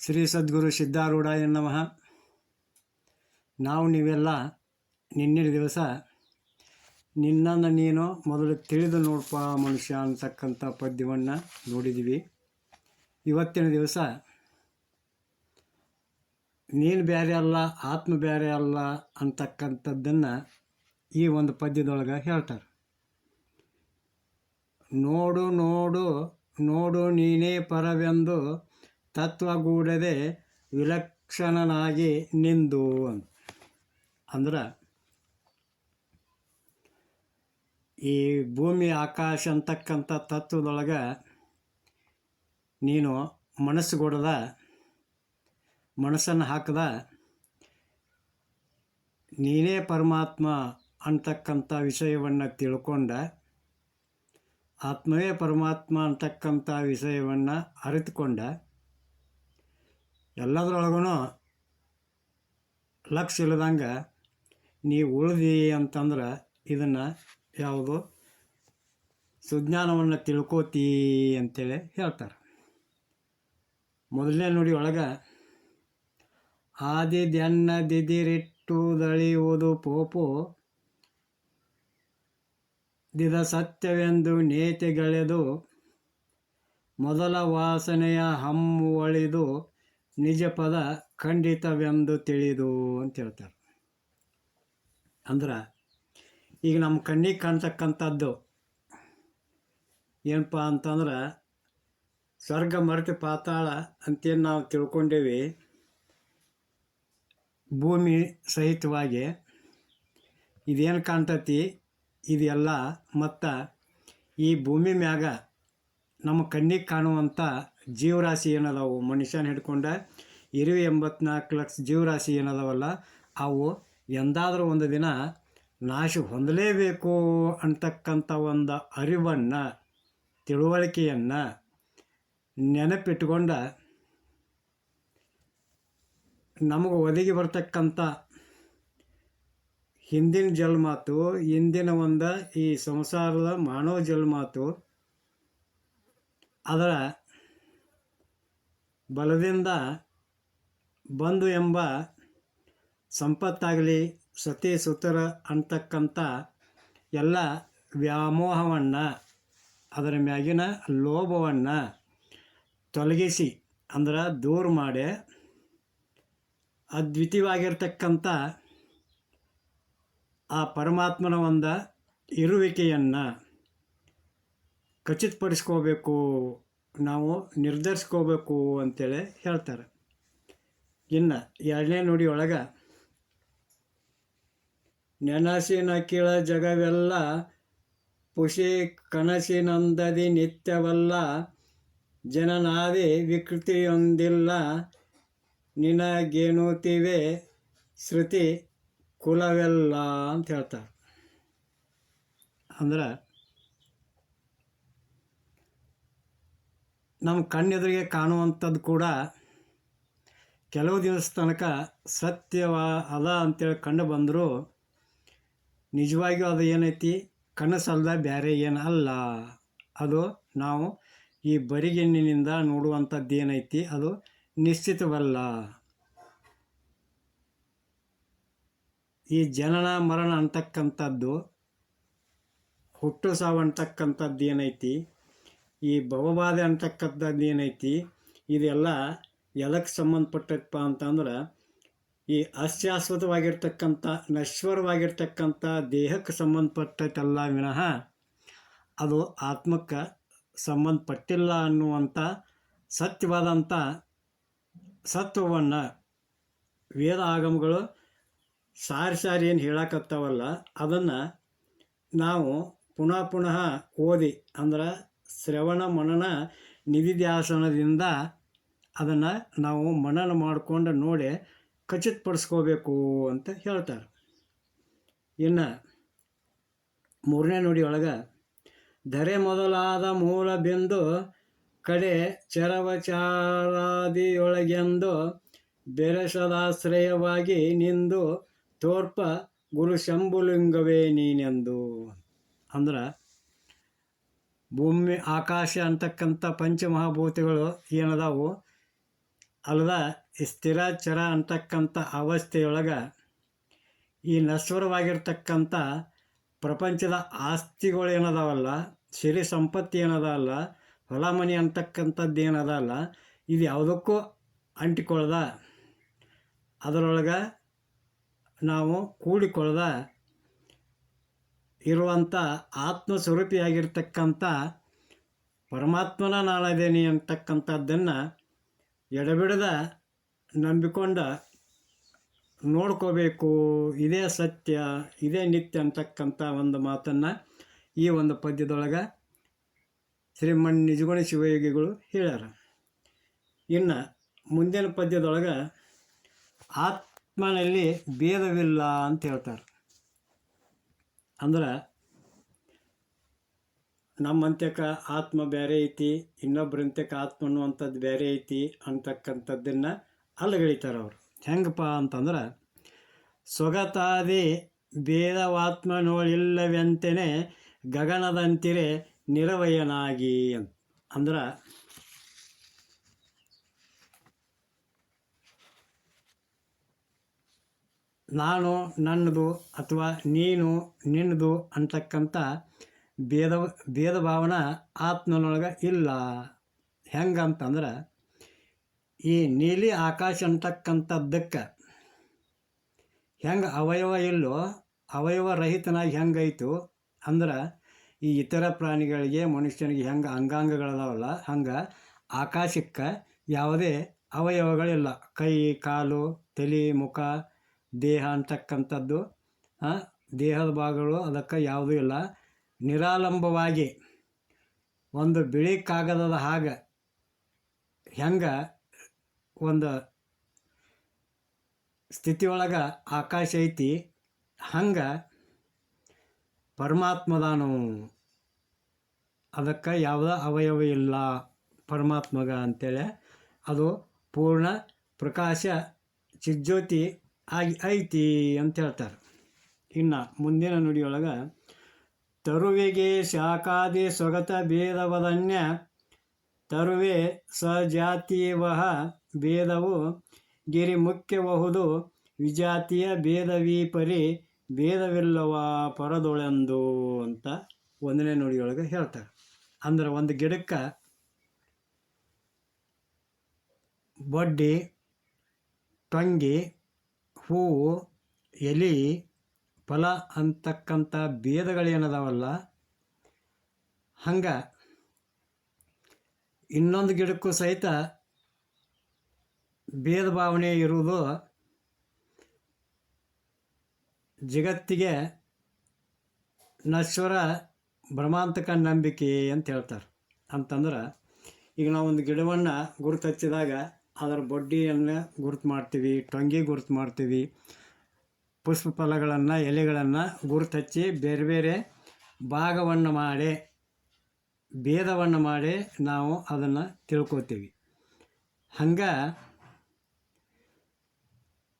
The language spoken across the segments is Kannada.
ಶ್ರೀ ಸದ್ಗುರು ಸಿದ್ಧಾರೂಢಾಯ ನಮಃ. ನಾವು ನೀವೆಲ್ಲ ನಿನ್ನೆ ದಿವಸ ನಿನ್ನನ್ನು ನೀನು ಮೊದಲು ತಿಳಿದು ನೋಡಪ್ಪ ಮನುಷ್ಯ ಅಂತಕ್ಕಂಥ ಪದ್ಯವನ್ನು ನೋಡಿದ್ದೀವಿ ಇವತ್ತಿನ ದಿವಸ ನೀನು ಬೇರೆ ಅಲ್ಲ, ಆತ್ಮ ಬೇರೆ ಅಲ್ಲ ಅಂತಕ್ಕಂಥದ್ದನ್ನು ಈ ಒಂದು ಪದ್ಯದೊಳಗೆ ಹೇಳ್ತಾರೆ. ನೋಡು ನೋಡು ನೋಡು ನೀನೇ ಪರವೆಂದು ತತ್ವಗೂಡದೆ ವಿಲಕ್ಷಣನಾಗಿ ನಿಂದು. ಅಂತ ಅಂದ್ರೆ, ಈ ಭೂಮಿ ಆಕಾಶ ಅಂತಕ್ಕಂಥ ತತ್ವದೊಳಗೆ ನೀನು ಮನಸ್ಸುಗೊಡದ ಮನಸ್ಸನ್ನು ಹಾಕದ, ನೀನೇ ಪರಮಾತ್ಮ ಅಂತಕ್ಕಂಥ ವಿಷಯವನ್ನು ತಿಳ್ಕೊಂಡ, ಆತ್ಮವೇ ಪರಮಾತ್ಮ ಅಂತಕ್ಕಂಥ ವಿಷಯವನ್ನು ಅರಿತುಕೊಂಡ ಎಲ್ಲದರೊಳಗೂ ಲಕ್ಷ ಇಲ್ಲದಂಗೆ ನೀ ಉಳಿದಿ ಅಂತಂದ್ರೆ ಇದನ್ನು ಯಾವುದು ಸುಜ್ಞಾನವನ್ನು ತಿಳ್ಕೋತಿ ಅಂತೇಳಿ ಹೇಳ್ತಾರೆ. ಮೊದಲನೇ ನುಡಿ ಒಳಗೆ ಆದಿ ಧ್ಯಾನ ದಿದಿರಿಟ್ಟು ದಳಿಯುವುದು ಪೋಪು, ದಿದ ಸತ್ಯವೆಂದು ನೇತಿಗೆಳೆದು ಮೊದಲ ವಾಸನೆಯ ಹಮ್ಮುವಳಿದು ನಿಜ ಪದ ಖಂಡಿತವೆಂದು ತಿಳಿದು ಅಂತ ಹೇಳ್ತಾರೆ. ಅಂದ್ರೆ ಈಗ ನಮ್ಮ ಕಣ್ಣಿಗೆ ಕಾಣ್ತಕ್ಕಂಥದ್ದು ಏನಪ್ಪ ಅಂತಂದ್ರೆ ಸ್ವರ್ಗ ಮರತಿ ಪಾತಾಳ ಅಂತೇನು ನಾವು ತಿಳ್ಕೊಂಡೇವಿ. ಭೂಮಿ ಸಹಿತವಾಗಿ ಇದೇನು ಕಾಣ್ತತಿ? ಇದೆಲ್ಲ ಮತ್ತು ಈ ಭೂಮಿ ಮ್ಯಾಗ ನಮ್ಮ ಕಣ್ಣಿಗೆ ಕಾಣುವಂಥ ಜೀವರಾಶಿ ಏನದಾವು ಮನುಷ್ಯನ ಹಿಡ್ಕೊಂಡ ಇರುವೆ ಎಂಬತ್ನಾಲ್ಕು ಲಕ್ಷ ಜೀವರಾಶಿ ಏನದಾವಲ್ಲ ಅವು ಎಂದಾದರೂ ಒಂದು ದಿನ ನಾಶ ಹೊಂದಲೇಬೇಕು ಅಂತಕ್ಕಂಥ ಒಂದು ಅರಿವನ್ನು, ತಿಳುವಳಿಕೆಯನ್ನು ನೆನಪಿಟ್ಕೊಂಡ ನಮಗೆ ಒದಗಿ ಬರ್ತಕ್ಕಂಥ ಹಿಂದಿನ ಜಲ್ಮಾತು ಇಂದಿನ ಒಂದು ಈ ಸಂಸಾರದ ಮಾನವ ಜನ್ಮಾತು ಅದರ ಬಲದಿಂದ ಬಂದು ಎಂಬ ಸಂಪತ್ತಾಗಲಿ ಸತಿ ಸುತರ ಅಂತಕ್ಕಂಥ ಎಲ್ಲ ವ್ಯಾಮೋಹವನ್ನು, ಅದರ ಮ್ಯಾಗಿನ ಲೋಭವನ್ನು ತೊಲಗಿಸಿ, ಅಂದ್ರೆ ದೂರ ಮಾಡಿ ಅದ್ವಿತೀಯವಾಗಿರ್ತಕ್ಕಂಥ ಆ ಪರಮಾತ್ಮನ ಒಂದು ಇರುವಿಕೆಯನ್ನು ಖಚಿತಪಡಿಸ್ಕೋಬೇಕು, ನಾವು ನಿರ್ಧರಿಸ್ಕೋಬೇಕು ಅಂತೇಳಿ ಹೇಳ್ತಾರೆ. ಇನ್ನು ಎರಡನೇ ನುಡಿ ಒಳಗೆ, ನೆನಸಿನ ಕೀಳ ಜಗವೆಲ್ಲ ಪುಷಿ ಕನಸಿನಂದದಿ ನಿತ್ಯವಲ್ಲ, ಜನನಾದಿ ವಿಕೃತಿಯೊಂದಿಲ್ಲ, ನಿನಗೇನೂತಿವೆ ಶ್ರುತಿ ಕುಲವೆಲ್ಲ ಅಂತ ಹೇಳ್ತಾರೆ. ಅಂದ್ರೆ ನಮ್ಮ ಕಣ್ಣೆದುರಿಗೆ ಕಾಣುವಂಥದ್ದು ಕೂಡ ಕೆಲವು ದಿವಸ ತನಕ ಸತ್ಯವ, ಅದ ಅಂತೇಳಿ ಕಂಡು ಬಂದರೂ ನಿಜವಾಗಿಯೂ ಅದು ಏನೈತಿ? ಕನಸಲ್ದ ಬೇರೆ ಏನು ಅಲ್ಲ ಅದು ನಾವು ಈ ಬರಿಗೆಣ್ಣಿನಿಂದ ನೋಡುವಂಥದ್ದು ಏನೈತಿ? ಅದು ನಿಶ್ಚಿತವಲ್ಲ. ಈ ಜನನ ಮರಣ ಅಂತಕ್ಕಂಥದ್ದು, ಹುಟ್ಟು ಸಾವು ಅಂತಕ್ಕಂಥದ್ದು ಏನೈತಿ? ಈ ಭವಬಾಧೆ ಅಂತಕ್ಕಂಥದ್ದು ಏನೈತಿ? ಇದೆಲ್ಲ ಎದಕ್ಕೆ ಸಂಬಂಧಪಟ್ಟಪ್ಪ ಅಂತಂದ್ರೆ, ಈ ಅಶಾಶ್ವತವಾಗಿರ್ತಕ್ಕಂಥ ನಶ್ವರವಾಗಿರ್ತಕ್ಕಂಥ ದೇಹಕ್ಕೆ ಸಂಬಂಧಪಟ್ಟೈತಲ್ಲ ವಿನಃ ಅದು ಆತ್ಮಕ್ಕೆ ಸಂಬಂಧಪಟ್ಟಿಲ್ಲ ಅನ್ನುವಂಥ ಸತ್ಯವಾದಂಥ ಸತ್ವವನ್ನು ವೇದ ಆಗಮಗಳು ಸಾರಿ ಸಾರಿ ಏನು ಹೇಳಕತ್ತಾವಲ್ಲ, ಅದನ್ನು ನಾವು ಪುನಃ ಪುನಃ ಓದಿ ಅಂದ್ರೆ ಶ್ರವಣ ಮನನ ನಿಧಿಧ್ಯಾಸನದಿಂದ ಅದನ್ನು ನಾವು ಮನನ ಮಾಡಿಕೊಂಡು ನೋಡಿ ಖಚಿತಪಡಿಸ್ಕೋಬೇಕು ಅಂತ ಹೇಳ್ತಾರೆ. ಇನ್ನು ಮೂರನೇ ನುಡಿ ಒಳಗೆ, ಧರೆ ಮೊದಲಾದ ಮೂಲ ಬೆಂದು ಕಡೆ ಚರವಚಾರಾದಿಯೊಳಗೆಂದು ಬೆರೆಸದಾಶ್ರಯವಾಗಿ ನಿಂದು ತೋರ್ಪ ಗುರು ಶಂಭುಲಿಂಗವೇ ನೀನೆಂದು. ಅಂದ್ರೆ ಭೂಮಿ, ಆಕಾಶ ಅಂತಕ್ಕಂಥ ಪಂಚಮಹಾಭೂತಗಳು ಏನದಾವು? ಅಲ್ಲದ ಸ್ಥಿರ ಚರ ಅಂತಕ್ಕಂಥ ಅವಸ್ಥೆಯೊಳಗೆ ಈ ನಶ್ವರವಾಗಿರ್ತಕ್ಕಂಥ ಪ್ರಪಂಚದ ಆಸ್ತಿಗಳು ಏನದಾವಲ್ಲ? ಸಿರಿ ಸಂಪತ್ತಿ ಏನದಲ್ಲ? ಹೊಲ ಮನೆ ಅಂತಕ್ಕಂಥದ್ದು ಏನದ ಅಲ್ಲ ಇದು ಯಾವುದಕ್ಕೂ ಅಂಟಿಕೊಳ್ಳದ. ಅದರೊಳಗೆ ನಾವು ಕೂಡಿಕೊಳ್ಳದ ಇರುವಂಥ ಆತ್ಮಸ್ವರೂಪಿಯಾಗಿರ್ತಕ್ಕಂಥ ಪರಮಾತ್ಮನ ನಾಳದೇನಿ ಅಂತಕ್ಕಂಥದ್ದನ್ನು ಎಡಬಿಡದ ನಂಬಿಕೊಂಡ ನೋಡ್ಕೋಬೇಕು, ಇದೇ ಸತ್ಯ, ಇದೇ ನಿತ್ಯ ಅಂತಕ್ಕಂಥ ಒಂದು ಮಾತನ್ನು ಈ ಒಂದು ಪದ್ಯದೊಳಗೆ ಶ್ರೀಮನ್ ನಿಜಗುಣ ಶಿವಯೋಗಿಗಳು ಹೇಳ್ಯಾರ. ಇನ್ನು ಮುಂದಿನ ಪದ್ಯದೊಳಗೆ ಆತ್ಮನಲ್ಲಿ ಭೇದವಿಲ್ಲ ಅಂತ ಹೇಳ್ತಾರೆ. ಅಂದ್ರೆ ನಮ್ಮಂತ್ಯಕ ಆತ್ಮ ಬೇರೆ ಐತಿ, ಇನ್ನೊಬ್ಬರಂತ್ಯಕ ಆತ್ಮ ಅನ್ನುವಂಥದ್ದು ಬೇರೆ ಐತಿ ಅಂತಕ್ಕಂಥದ್ದನ್ನು ಅಲ್ಲಗಳಿತಾರೆ ಅವರು. ಹೆಂಗಪ್ಪ ಅಂತಂದ್ರೆ ಸೊಗತಾದಿ ಭೇದವಾತ್ಮನೋಳಿಲ್ಲವೆಂತೆನೆ ಗಗನದಂತಿರೇ ನಿರವಯನಾಗಿ ಅಂತ. ಅಂದ್ರೆ ನಾನು, ನನ್ನದು ಅಥವಾ ನೀನು, ನಿನ್ನದು ಅಂತಕ್ಕಂಥ ಭೇದ ಭೇದ ಭಾವನ ಆತ್ಮನೊಳಗೆ ಇಲ್ಲ. ಹೆಂಗಂತಂದ್ರೆ, ಈ ನೀಲಿ ಆಕಾಶ ಅಂತಕ್ಕಂಥದ್ದಕ್ಕೆ ಹೆಂಗೆ ಅವಯವ ಇಲ್ಲೋ, ಅವಯವ ರಹಿತನಾಗಿ ಹೆಂಗೈತು? ಅಂದ್ರೆ, ಈ ಇತರ ಪ್ರಾಣಿಗಳಿಗೆ, ಮನುಷ್ಯನಿಗೆ ಹೆಂಗೆ ಅಂಗಾಂಗಗಳದಾವಲ್ಲ, ಹಂಗೆ ಆಕಾಶಕ್ಕೆ ಯಾವುದೇ ಅವಯವಗಳಿಲ್ಲ. ಕೈ, ಕಾಲು, ತಲೆ, ಮುಖ ದೇಹ ಅಂತಕ್ಕಂಥದ್ದು ದೇಹದ ಭಾಗಗಳು ಅದಕ್ಕೆ ಯಾವುದೂ ಇಲ್ಲ. ನಿರಾಲಂಬವಾಗಿ ಒಂದು ಬಿಳಿ ಕಾಗದದ ಹಾಗೆ ಹೆಂಗೆ ಒಂದು ಸ್ಥಿತಿಯೊಳಗೆ ಆಕಾಶ ಐತಿ, ಹಂಗೆ ಪರಮಾತ್ಮದಾನು ಅದಕ್ಕೆ ಯಾವುದೇ ಅವಯವ ಇಲ್ಲ ಪರಮಾತ್ಮಗ ಅಂತೇಳಿ. ಅದು ಪೂರ್ಣ ಪ್ರಕಾಶ ಚಿಜ್ಯೋತಿ ಆಗಿ ಐತಿ ಅಂತ ಹೇಳ್ತಾರೆ. ಇನ್ನು ಮುಂದಿನ ನುಡಿಯೊಳಗೆ, ತರುವೆಗೆ ಶಾಖಾದಿ ಸ್ವಗತ ಭೇದವದನ್ಯ, ತರುವೆ ಸಜಾತಿವಹ ಭೇದವು ಗಿರಿ ಮುಖ್ಯಬಹುದು ವಿಜಾತಿಯ ಭೇದವೀಪರಿ ಭೇದವಿಲ್ಲವ ಪರದೊಳೆಂದು ಅಂತ ಒಂದನೇ ನುಡಿಯೊಳಗೆ ಹೇಳ್ತಾರೆ. ಅಂದ್ರೆ ಒಂದು ಗಿಡಕ್ಕೆ ಬಡ್ಡಿ ಟೊಂಗಿ ಹೂವು, ಎಲೆ, ಫಲ ಅಂತಕ್ಕಂಥ ಭೇದಗಳೇನದಾವಲ್ಲ? ಹಂಗೆ ಇನ್ನೊಂದು ಗಿಡಕ್ಕೂ ಸಹಿತ ಭೇದ ಭಾವನೆ ಇರುವುದು ಜಗತ್ತಿಗೆ ನಶ್ವರ ಭ್ರಮಾಂತಕ ನಂಬಿಕೆ ಅಂತ ಹೇಳ್ತಾರೆ. ಅಂತಂದ್ರೆ ಈಗ ನಾವು ಒಂದು ಗಿಡವನ್ನು ಗುರುತು ಹಚ್ಚಿದಾಗ ಅದರ ಬೊಡ್ಡಿಯನ್ನು ಗುರುತು ಮಾಡ್ತೀವಿ, ಟೊಂಗಿ ಗುರುತು ಮಾಡ್ತೀವಿ. ಪುಷ್ಪ ಫಲಗಳನ್ನು ಎಲೆಗಳನ್ನು ಗುರುತು ಹಚ್ಚಿ ಬೇರೆ ಬೇರೆ ಭಾಗವನ್ನು ಮಾಡಿ, ಭೇದವನ್ನು ಮಾಡಿ ನಾವು ಅದನ್ನು ತಿಳ್ಕೊತೀವಿ. ಹಂಗೆ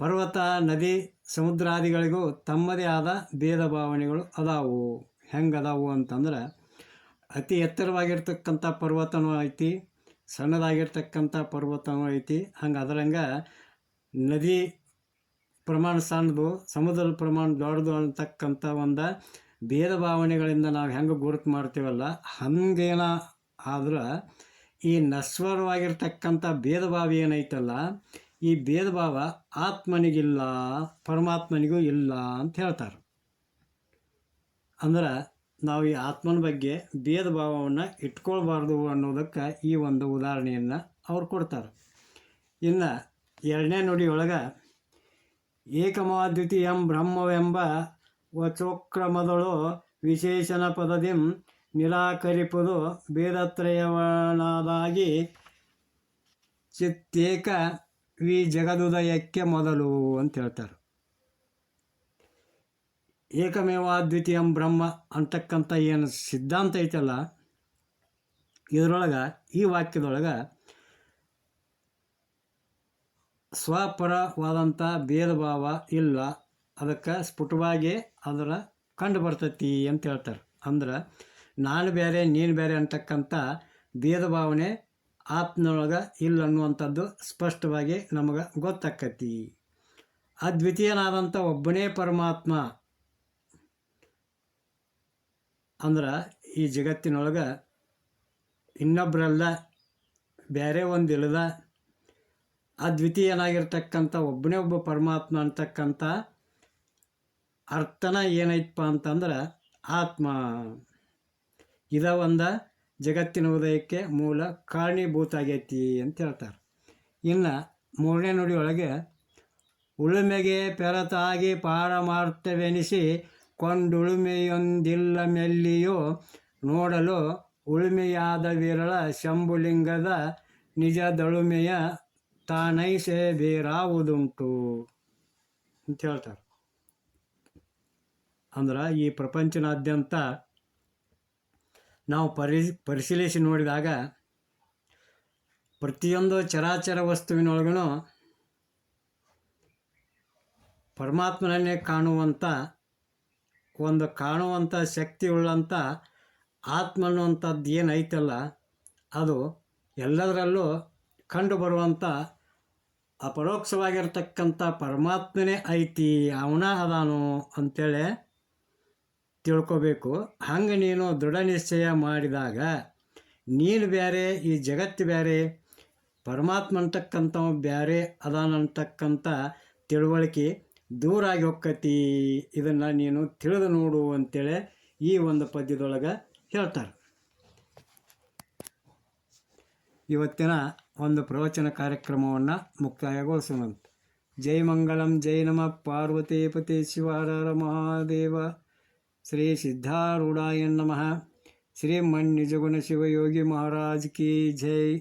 ಪರ್ವತ, ನದಿ, ಸಮುದ್ರಾದಿಗಳಿಗೂ ತಮ್ಮದೇ ಆದ ಭೇದ ಭಾವನೆಗಳು ಅದಾವು. ಹೆಂಗೆ ಅದಾವು ಅಂತಂದ್ರೆ ಅತಿ ಎತ್ತರವಾಗಿರ್ತಕ್ಕಂಥ ಪರ್ವತನೂ ಐತಿ ಸಣ್ಣದಾಗಿರ್ತಕ್ಕಂಥ ಪರ್ವತನೂ ಐತಿ. ಹಂಗೆ ಅದರಂಗೆ ನದಿ ಪ್ರಮಾಣ ಸಣ್ಣದು ಸಮುದ್ರದ ಪ್ರಮಾಣ ದೊಡ್ಡದು ಅಂತಕ್ಕಂಥ ಒಂದು ಭೇದ ಭಾವನೆಗಳಿಂದ ನಾವು ಹೆಂಗೆ ಗುರುತು ಮಾಡ್ತೀವಲ್ಲ, ಹಂಗೇನ ಆದ್ರೆ ಈ ನಶ್ವರವಾಗಿರ್ತಕ್ಕಂಥ ಭೇದ ಭಾವ ಏನೈತಲ್ಲ, ಈ ಭೇದ ಭಾವ ಆತ್ಮನಿಗಿಲ್ಲ, ಪರಮಾತ್ಮನಿಗೂ ಇಲ್ಲ ಅಂತ ಹೇಳ್ತಾರೆ. ಅಂದ್ರೆ ನಾವು ಈ ಆತ್ಮನ ಬಗ್ಗೆ ಭೇದ ಭಾವವನ್ನು ಇಟ್ಕೊಳ್ಬಾರ್ದು ಅನ್ನೋದಕ್ಕೆ ಈ ಒಂದು ಉದಾಹರಣೆಯನ್ನು ಅವ್ರು ಕೊಡ್ತಾರೆ. ಇನ್ನು ಎರಡನೇ ನುಡಿಯೊಳಗೆ, ಏಕಮಾದ್ವಿತೀಯಂ ಬ್ರಹ್ಮವೆಂಬ ವಚೋಕ್ರಮದಳು ವಿಶೇಷಣ ಪದದಿಂ ನಿರಾಕರಿಪದು ಭೇದತ್ರಯವನಾದಾಗಿ ಚಿತ್ತೇಕ ವಿ ಜಗದುದಯಕ್ಕೆ ಮೊದಲು ಅಂತ ಹೇಳ್ತಾರೆ. ಏಕಮೇವಾದ್ವಿತೀಯಂ ಬ್ರಹ್ಮ ಅಂತಕ್ಕಂಥ ಏನು ಸಿದ್ಧಾಂತ ಐತಲ್ಲ, ಇದರೊಳಗೆ, ಈ ವಾಕ್ಯದೊಳಗೆ ಸ್ವಪರವಾದಂಥ ಭೇದ ಭಾವ ಇಲ್ಲ. ಅದಕ್ಕೆ ಸ್ಫುಟವಾಗಿ ಅದರ ಕಂಡು ಬರ್ತೈತಿ ಅಂತ ಹೇಳ್ತಾರೆ. ಅಂದ್ರೆ ನಾನು ಬೇರೆ ನೀನು ಬೇರೆ ಅಂತಕ್ಕಂಥ ಭೇದ ಭಾವನೆ ಆತ್ಮನೊಳಗೆ ಇಲ್ಲ ಅನ್ನುವಂಥದ್ದು ಸ್ಪಷ್ಟವಾಗಿ ನಮಗೆ ಗೊತ್ತಾಕತಿ. ಅದ್ವಿತೀಯನಾದಂಥ ಒಬ್ಬನೇ ಪರಮಾತ್ಮ ಅಂದ್ರೆ ಈ ಜಗತ್ತಿನೊಳಗೆ ಇನ್ನೊಬ್ಬರಲ್ಲ ಬೇರೆ ಒಂದು ಇಲ್ಲದ ಅದ್ವಿತೀಯನಾಗಿರ್ತಕ್ಕಂಥ ಒಬ್ಬನೇ ಒಬ್ಬ ಪರಮಾತ್ಮ ಅಂತಕ್ಕಂಥ ಅರ್ಥನ ಏನೈತಪ್ಪ ಅಂತಂದ್ರೆ ಆತ್ಮ. ಇದ ಒಂದು ಜಗತ್ತಿನ ಉದಯಕ್ಕೆ ಮೂಲ ಕಾರಣೀಭೂತ ಆಗೈತಿ ಅಂತ ಹೇಳ್ತಾರೆ. ಇನ್ನು ಮೂರನೇ ನುಡಿಯೊಳಗೆ ಉಳುಮೆಗೆ ಪೆರತಾಗಿ ಪಾರಮಾರ್ಥವೆನಿಸಿ ಕೊಂಡುಳುಮೆಯೊಂದಿಲ್ಲ ಮೆಲ್ಲಿಯೋ, ನೋಡಲು ಉಳುಮೆಯಾದ ವಿರಳ ಶಂಭುಲಿಂಗದ ನಿಜದಳುಮೆಯ ತಾನೈಸೆ ಬೇರಾವುದುಂಟು ಅಂತ ಹೇಳ್ತಾರೆ. ಅಂದ್ರೆ ಈ ಪ್ರಪಂಚನಾದ್ಯಂತ ನಾವು ಪರಿ ಪರಿಶೀಲಿಸಿ ನೋಡಿದಾಗ ಪ್ರತಿಯೊಂದು ಚರಾಚರ ವಸ್ತುವಿನೊಳಗೂ ಪರಮಾತ್ಮನನ್ನೇ ಕಾಣುವಂಥ ಒಂದು ಕಾಣುವಂಥ ಶಕ್ತಿ ಉಳ್ಳಂಥ ಆತ್ಮ ಅನ್ನುವಂಥದ್ದು ಏನೈತಲ್ಲ ಅದು ಎಲ್ಲದರಲ್ಲೂ ಕಂಡು ಬರುವಂಥ ಅಪರೋಕ್ಷವಾಗಿರ್ತಕ್ಕಂಥ ಪರಮಾತ್ಮನೇ ಐತಿ, ಅವನ ಅದಾನು ಅಂತೇಳಿ ತಿಳ್ಕೊಬೇಕು. ಹಂಗೆ ನೀನು ದೃಢ ನಿಶ್ಚಯ ಮಾಡಿದಾಗ ನೀನು ಬೇರೆ ಈ ಜಗತ್ತು ಬೇರೆ ಪರಮಾತ್ಮ ಅಂತಕ್ಕಂಥವ ಬೇರೆ ಅದಾನಂತಕ್ಕಂಥ ತಿಳುವಳಿಕೆ ದೂರ ಆಗಿ ಹೋಕ್ಕತಿ ಇದನ್ನು ನೀನು ತಿಳಿದು ನೋಡು ಅಂತೇಳಿ ಈ ಒಂದು ಪದ್ಯದೊಳಗೆ ಹೇಳ್ತಾರೆ. ಇವತ್ತಿನ ಒಂದು ಪ್ರವಚನ ಕಾರ್ಯಕ್ರಮವನ್ನು ಮುಕ್ತಾಯಗೊಳಿಸೋಣಂತ. ಜೈ ಮಂಗಳಂ, ಜೈ ನಮ. ಪಾರ್ವತಿ ಪತಿ ಶಿವಾರ ಮಹಾದೇವ. ಶ್ರೀ ಸಿದ್ಧಾರೂಢಾಯ ನಮಃ. ಶ್ರೀ ನಿಜಗುಣ ಶಿವಯೋಗಿ ಮಹಾರಾಜ್ ಕಿ ಜೈ.